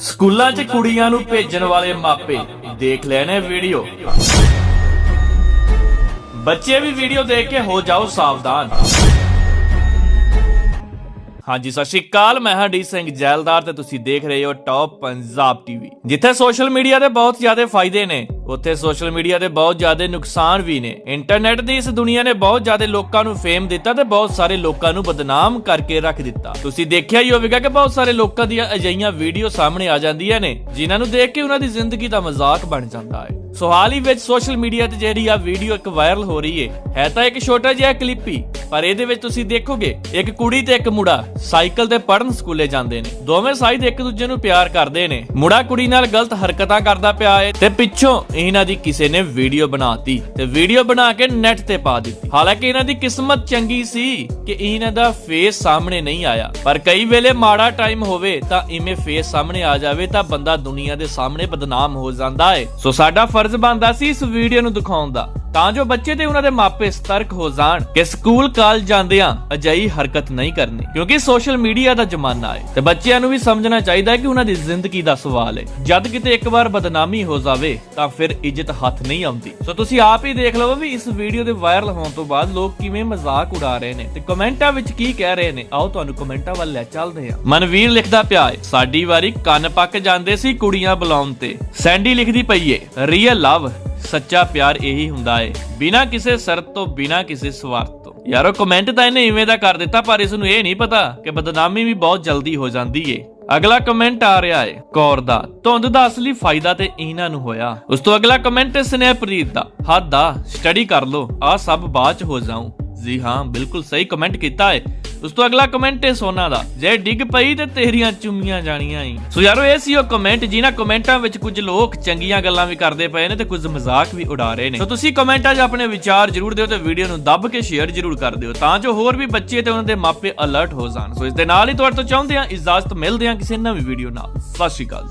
ਸਕੂਲਾਂ 'ਚ ਕੁੜੀਆਂ ਨੂੰ ਭੇਜਣ ਵਾਲੇ ਮਾਪੇ, ਦੇਖ ਲੈਣੇ ਵੀਡੀਓ ਬੱਚੇ ਵੀ ਵੀਡੀਓ ਦੇਖ ਕੇ ਹੋ ਜਾਓ ਸਾਵਧਾਨ। ਹਾਂਜੀ, ਸਤਿ ਸ਼੍ਰੀ ਅਕਾਲ, ਮੈਂ ਹਾਂ ਡੀ ਸਿੰਘ ਜੈਲਦਾਰ ਤੇ ਤੁਸੀਂ ਦੇਖ ਰਹੇ ਹੋ ਟੌਪ ਪੰਜਾਬ ਟੀਵੀ ਜਿੱਥੇ ਸੋਸ਼ਲ ਮੀਡੀਆ ਦੇ ਬਹੁਤ ਜ਼ਿਆਦਾ ਫਾਇਦੇ ਨੇ, ਉੱਥੇ ਸੋਸ਼ਲ ਮੀਡੀਆ ਦੇ ਬਹੁਤ ਜ਼ਿਆਦਾ ਨੁਕਸਾਨ ਵੀ ਨੇ। ਇੰਟਰਨੈਟ ਦੀ ਇਸ ਦੁਨੀਆ ਨੇ ਬਹੁਤ ਜ਼ਿਆਦਾ ਲੋਕਾਂ ਨੂੰ ਫੇਮ ਦਿੱਤਾ ਤੇ ਬਹੁਤ ਸਾਰੇ ਲੋਕਾਂ ਨੂੰ ਬਦਨਾਮ ਕਰਕੇ ਰੱਖ ਦਿੱਤਾ। ਤੁਸੀਂ ਦੇਖਿਆ ਹੀ ਹੋਵੇਗਾ ਕਿ ਬਹੁਤ ਸਾਰੇ ਲੋਕਾਂ ਦੀਆਂ ਅਜਿਹੀਆਂ ਵੀਡੀਓ ਸਾਹਮਣੇ ਆ ਜਾਂਦੀਆਂ ਨੇ, ਜਿਨ੍ਹਾਂ ਨੂੰ ਦੇਖ ਕੇ ਉਹਨਾਂ ਦੀ ਜ਼ਿੰਦਗੀ ਦਾ ਮਜ਼ਾਕ ਬਣ ਜਾਂਦਾ ਹੈ। ਸੋ ਹਾਲ ਹੀ ਵਿੱਚ ਸੋਸ਼ਲ ਮੀਡੀਆ ਤੇ ਜਿਹੜੀ ਆ ਵੀਡੀਓ ਇੱਕ ਵਾਇਰਲ ਹੋ ਰਹੀ ਹੈ ਹੈ ਤਾਂ ਇੱਕ ਛੋਟਾ ਜਿਹਾ ਕਲਿੱਪ ਹੀ। ਪਰ ਇਹਦੇ ਵਿੱਚ ਤੁਸੀਂ ਦੇਖੋਗੇ, ਇੱਕ ਕੁੜੀ ਤੇ ਇੱਕ ਮੁੰਡਾ ਸਾਈਕਲ ਤੇ ਪੜਨ ਸਕੂਲੇ ਜਾਂਦੇ ਨੇ। ਦੋਵੇਂ ਸਾਈਡ ਇੱਕ ਦੂਜੇ ਨੂੰ ਪਿਆਰ ਕਰਦੇ ਨੇ। ਮੁੰਡਾ ਕੁੜੀ ਨਾਲ ਗਲਤ ਹਰਕਤਾਂ ਕਰਦਾ ਪਿਆ ਹੈ ਤੇ ਪਿੱਛੋਂ ਇਹਨਾਂ ਦੀ ਕਿਸੇ ਨੇ ਵੀਡੀਓ ਬਣਾਤੀ ਤੇ ਵੀਡੀਓ ਬਣਾ ਕੇ ਨੈਟ ਤੇ ਪਾ ਦਿੱਤੀ। ਹਾਲਾਂਕਿ ਇਹਨਾਂ ਦੀ ਕਿਸਮਤ ਚੰਗੀ ਸੀ ਕਿ ਇਹਨਾਂ ਦਾ ਫੇਸ ਸਾਹਮਣੇ ਨਹੀਂ ਆਇਆ। ਪਰ ਕਈ ਵੇਲੇ ਮਾੜਾ ਟਾਈਮ ਹੋਵੇ ਤਾਂ ਇਵੇਂ ਫੇਸ ਸਾਹਮਣੇ ਆ ਜਾਵੇ ਤਾਂ ਬੰਦਾ ਦੁਨੀਆ ਦੇ ਸਾਹਮਣੇ ਬਦਨਾਮ ਹੋ ਜਾਂਦਾ ਹੈ ਸੋ ਸਾਡਾ ਫਰਜ਼ ਬਣਦਾ ਸੀ ਇਸ ਵੀਡੀਓ ਨੂੰ ਦਿਖਾਉਣ ਦਾ। ਤਾਂ ਜੋ ਬੱਚੇ ਤੇ ਉਹਨਾਂ ਦੇ ਮਾਪੇ ਸਤਰਕ ਹੋ ਜਾਣ ਕਿ ਸਕੂਲ ਕਾਲ ਜਾਂਦਿਆਂ ਅਜਿਹੀ ਹਰਕਤ ਨਹੀਂ ਕਰਨੀ। ਕਿਉਂਕਿ ਸੋਸ਼ਲ ਮੀਡੀਆ ਦਾ ਜ਼ਮਾਨਾ ਹੈ ਤੇ ਬੱਚਿਆਂ ਨੂੰ ਵੀ ਸਮਝਣਾ ਚਾਹੀਦਾ ਹੈ ਕਿ ਉਹਨਾਂ ਦੀ ਜ਼ਿੰਦਗੀ ਦਾ ਸਵਾਲ ਹੈ। ਜਦ ਕਿਤੇ ਇੱਕ ਵਾਰ ਬਦਨਾਮੀ ਹੋ ਜਾਵੇ, ਤਾਂ ਫਿਰ ਇੱਜ਼ਤ ਹੱਥ ਨਹੀਂ ਆਉਂਦੀ। ਸੋ ਤੁਸੀਂ ਆਪ ਹੀ ਦੇਖ ਲਵੋ ਵੀ ਇਸ ਵੀਡੀਓ ਦੇ ਵਾਇਰਲ ਹੋਣ ਤੋਂ ਬਾਅਦ ਲੋਕ ਕਿਵੇਂ ਮਜ਼ਾਕ ਉਡਾ ਰਹੇ ਨੇ ਤੇ ਕਮੈਂਟਾਂ ਵਿੱਚ ਕੀ ਕਹਿ ਰਹੇ ਨੇ। ਆਓ ਤੁਹਾਨੂੰ ਕਮੈਂਟਾਂ ਵੱਲ ਲੈ ਚੱਲਦੇ ਹਾਂ। ਮਨਵੀਰ ਲਿਖਦਾ ਪਿਆ ਹੈ, ਸਾਡੀ ਵਾਰੀ ਕੰਨ ਪੱਕ ਜਾਂਦੇ ਸੀ ਕੁੜੀਆਂ ਬੁਲਾਉਣ ਤੇ। ਸੈਂਡੀ ਲਿਖਦੀ ਪਈ ਏ ਰੀਅਲ ਲਵ ਸੱਚਾ ਪਿਆਰ ਇਹੀ ਹੁੰਦਾ ਏ। ਬਿਨਾਂ ਕਿਸੇ ਸ਼ਰਤ ਤੋਂ, ਬਿਨਾਂ ਕਿਸੇ ਸਵਾਰਥ ਤੋਂ। ਯਾਰੋ ਕਮੈਂਟ ਤਾਂ ਇਹਨੇ ਇਵੇਂ ਦਾ ਕਰ ਦਿੱਤਾ, ਪਰ ਇਸ ਨੂੰ ਇਹ ਨਹੀਂ ਪਤਾ ਕਿ ਬਦਨਾਮੀ ਵੀ ਬਹੁਤ ਜਲਦੀ ਹੋ ਜਾਂਦੀ ਏ। ਅਗਲਾ ਕਮੈਂਟ ਆ ਰਿਹਾ ਏ, ਕੌਰ ਦਾ। ਧੁੰਦ ਦਾ ਅਸਲੀ ਫਾਇਦਾ ਤੇ ਇਹਨਾਂ ਨੂੰ ਹੋਇਆ। ਉਸ ਤੋਂ ਅਗਲਾ ਕਮੈਂਟ ਸਨੇਹਪ੍ਰੀਤ ਦਾ। ਹੱਦ ਦਾ ਸਟੱਡੀ ਕਰ ਲੋ ਆ ਸਭ ਬਾਅਦ ਚ ਹੋ ਜਾਊ। ਜੀ ਹਾਂ, ਬਿਲਕੁਲ ਸਹੀ ਕਮੈਂਟ ਕੀਤਾ ਏ। ਉਸ ਅਗਲਾ ਕਮੈਂਟ ਹੈ ਸੋਨਾ ਦਾ, ਜੇ ਡਿੱਗ ਪਈ ਤੇ ਤੇਰੀਆਂ ਚੁੰਮੀਆਂ ਜਾਣੀਆਂ ਈ। ਸੋ ਯਾਰੋ, ਇਹ ਸੀ ਉਹ ਕਮੈਂਟ ਜਿਨ੍ਹਾਂ ਕਮੈਂਟਾਂ ਵਿੱਚ ਕੁਝ ਲੋਕ ਚੰਗੀਆਂ ਗੱਲਾਂ ਵੀ ਕਰਦੇ ਪਏ ਨੇ ਤੇ ਕੁਝ ਮਜ਼ਾਕ ਵੀ ਉਡਾ ਰਹੇ ਨੇ। ਸੋ ਤੁਸੀਂ ਕਮੈਂਟਾਂ 'ਚ ਆਪਣੇ ਵਿਚਾਰ ਜਰੂਰ ਦਿਓ ਤੇ ਵੀਡੀਓ ਨੂੰ ਦੱਬ ਕੇ ਸ਼ੇਅਰ ਜਰੂਰ ਕਰ ਦਿਓ, ਤਾਂ ਜੋ ਹੋਰ ਵੀ ਬੱਚੇ ਤੇ ਉਹਨਾਂ ਦੇ ਮਾਪੇ ਅਲਰਟ ਹੋ ਜਾਣ। ਸੋ ਇਸ ਦੇ ਨਾਲ ਹੀ ਤੁਹਾਡੇ ਤੋਂ ਚਾਹੁੰਦੇ ਹਾਂ, ਇਜਾਜ਼ਤ ਮਿਲਦੇ ਹਾਂ ਕਿਸੇ ਨਵੀਂ ਵੀਡੀਓ ਨਾਲ। ਸਤਿ ਸ਼੍ਰੀ ਅਕਾਲ